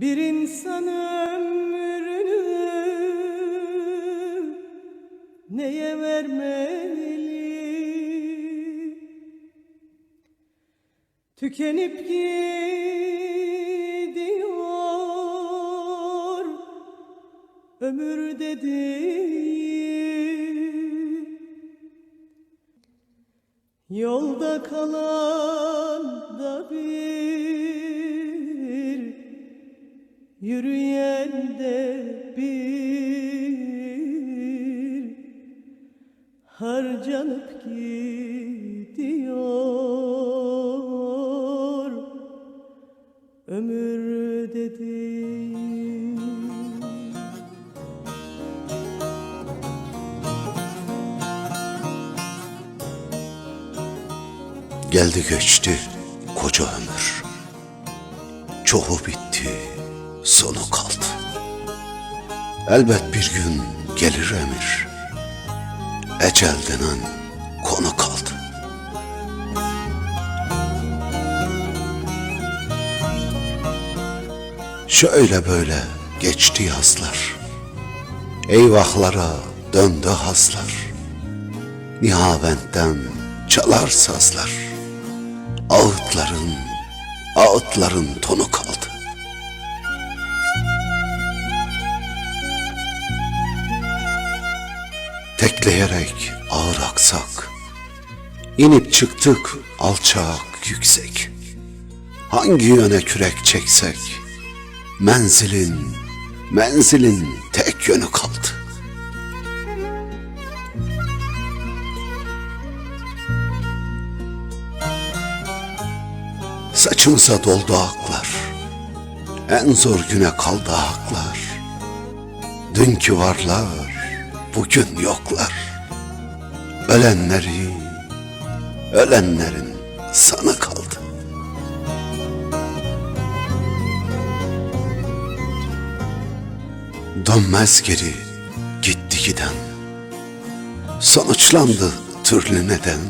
Bir insan ömrünü neye vermeli? Tükenip gidiyor ömür dediğin Yolda kalan da bir Yürüyen de bir Harcanıp gidiyor Ömür dediğin Geldi geçti koca ömür. Çoğu bitti, sonu kaldı. Elbet bir gün gelir emir. Ecel denen konu kaldı. Şöyle böyle geçti yazlar. Eyvahlara döndü hazlar. Nihaventten çalar sazlar. Ağıtların, ağıtların tonu kaldı. Tekleyerek ağır aksak, inip çıktık alçak yüksek. Hangi yöne kürek çeksek, menzilin, menzilin tek yönü kaldı. Saçımıza doldu aklar. En zor güne kaldı haklar. Dünkü varlar, bugün yoklar. Ölenleri, ölenlerin sanı kaldı. Dönmez geri gitti giden. Sonuçlandı türlü neden.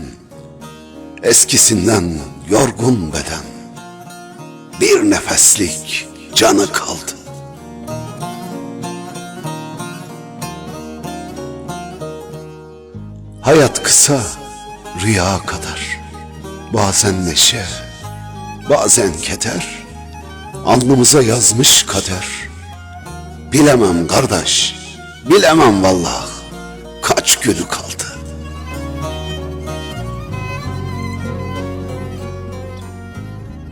Eskisinden yorgun beden Bir nefeslik canı kaldı Hayat kısa rüya kadar Bazen neşe bazen keder Alnımıza yazmış kader Bilemem kardeş bilemem vallahi Kaç günü kaldı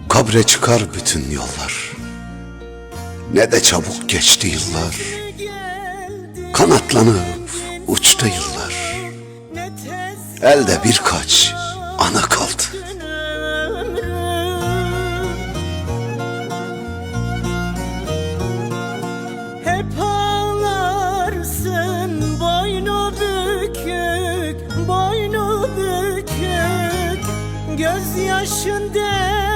Kabre çıkar bütün yollar. Ne de çabuk geçti yıllar. Kanatlanıp uçtu yıllar. Elde birkaç ana kaldı. Hep ağlarsın boynu bükük, boynu bükük Gözyaşın deryamı